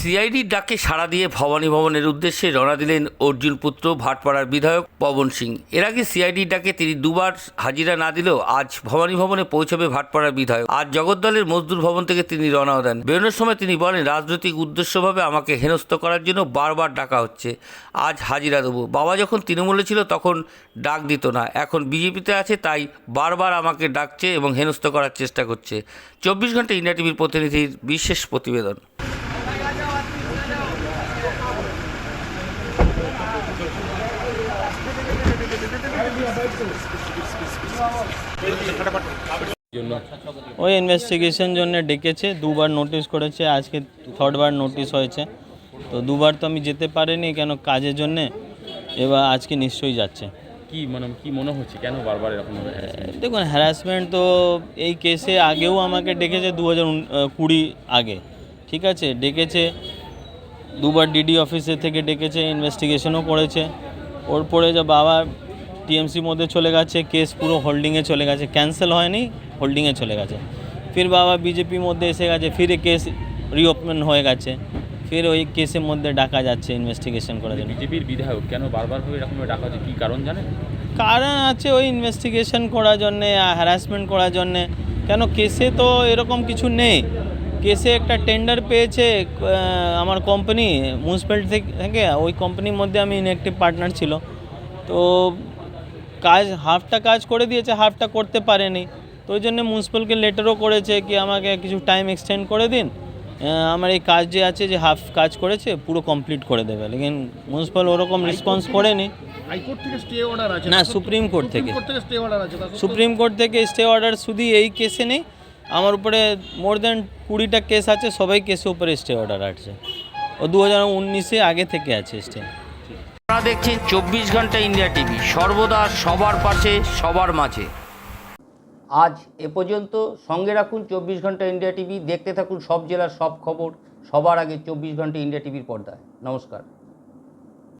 সিআইডির ডাকে সাড়া দিয়ে ভবানী ভবনের উদ্দেশ্যে রওনা দিলেন অর্জুন পুত্র, ভাটপাড়ার বিধায়ক পবন সিং। এর আগে সিআইডির ডাকে তিনি দুবার হাজিরা না দিলেও আজ ভবানী ভবনে পৌঁছবে ভাটপাড়ার বিধায়ক। আজ জগদ্দলের মজদুর ভবন থেকে তিনি রওনাও দেন। বেরোনোর সময় তিনি বলেন, রাজনৈতিক উদ্দেশ্যভাবে আমাকে হেনস্থ করার জন্য বারবার ডাকা হচ্ছে। আজ হাজিরা দেবো। বাবা যখন তৃণমূলে ছিল তখন ডাক দিত না। এখন বিজেপিতে আছে, তাই বারবার আমাকে ডাকছে এবং হেনস্থ করার চেষ্টা করছে। চব্বিশ ঘণ্টা ইন্ডিয়া টিভির প্রতিনিধির বিশেষ প্রতিবেদন। ওই ইনভেস্টিগেশন জন্য ডেকেছে দুবার নোটিশ করেছে আজকে থার্ডবার নোটিশ হয়েছে। তো দুবার তো আমি যেতে পারিনি কেন কাজের জন্যে এবার আজকে নিশ্চয়ই যাচ্ছে। কি মানে কি মনে হচ্ছে? কেন বারবার এরকম দেখুন হ্যারাসমেন্ট তো এই কেসে আগেও আমাকে ডেকেছে দু হাজার কুড়ি আগে। ঠিক আছে? ডেকেছে। দুবার ডিডি অফিসের থেকে ডেকেছে ইনভেস্টিগেশনও করেছে। ওর পরে যে বাবা টিএমসির মধ্যে চলে গেছে কেস পুরো হোল্ডিংয়ে চলে গেছে। ক্যান্সেল হয়নি হোল্ডিংয়ে চলে গেছে। ফির বাবা বিজেপির মধ্যে এসে গেছে ফিরে কেস রিওপেন হয়ে গেছে। ফির ওই কেসের মধ্যে ডাকা যাচ্ছে ইনভেস্টিগেশন করার জন্য। বিজেপির বিধায়ক কেন বারবার ভাবে এরকম ডাকা হচ্ছে? কি কারণ জানেন? কারণ আছে ওই ইনভেস্টিগেশন করার জন্যে হ্যারাসমেন্ট করার জন্যে। কেন কেসে তো এরকম কিছু নেই। কেসে একটা টেন্ডার পেয়েছে আমার কোম্পানি মিউনিসিপ্যালিটি থেকে ওই কোম্পানির মধ্যে আমি ইনঅ্যাক্টিভ পার্টনার ছিল। তো কাজ হাফটা কাজ করে দিয়েছে হাফটা করতে পারেনি। তো ওই জন্য মিউনিসিপ্যালকে লেটারও করেছে কি আমাকে কিছু টাইম এক্সটেন্ড করে দিন। আমার এই কাজ যে আছে যে হাফ কাজ করেছে পুরো কমপ্লিট করে দেবে। লেকিন মিউনিসিপ্যাল ওরকম রেসপন্স করেনি। না সুপ্রিম কোর্ট থেকে। সুপ্রিম কোর্ট থেকে স্টে অর্ডার শুধু এই কেসে নেই আমার উপরে মোর দেন কুড়িটা কেস আছে সবাই কেসের উপরে স্টে অর্ডার আছে। ও দু হাজার উনিশে আগে থেকে আছে স্টে আপনারা দেখছেন চব্বিশ ঘণ্টা ইন্ডিয়া টিভি সর্বদা সবার পাশে সবার মাঝে। আজ এ পর্যন্ত সঙ্গে রাখুন চব্বিশ ঘণ্টা ইন্ডিয়া টিভি দেখতে থাকুন সব জেলার সব খবর সবার আগে চব্বিশ ঘণ্টা ইন্ডিয়া টিভির পর্দায়। নমস্কার।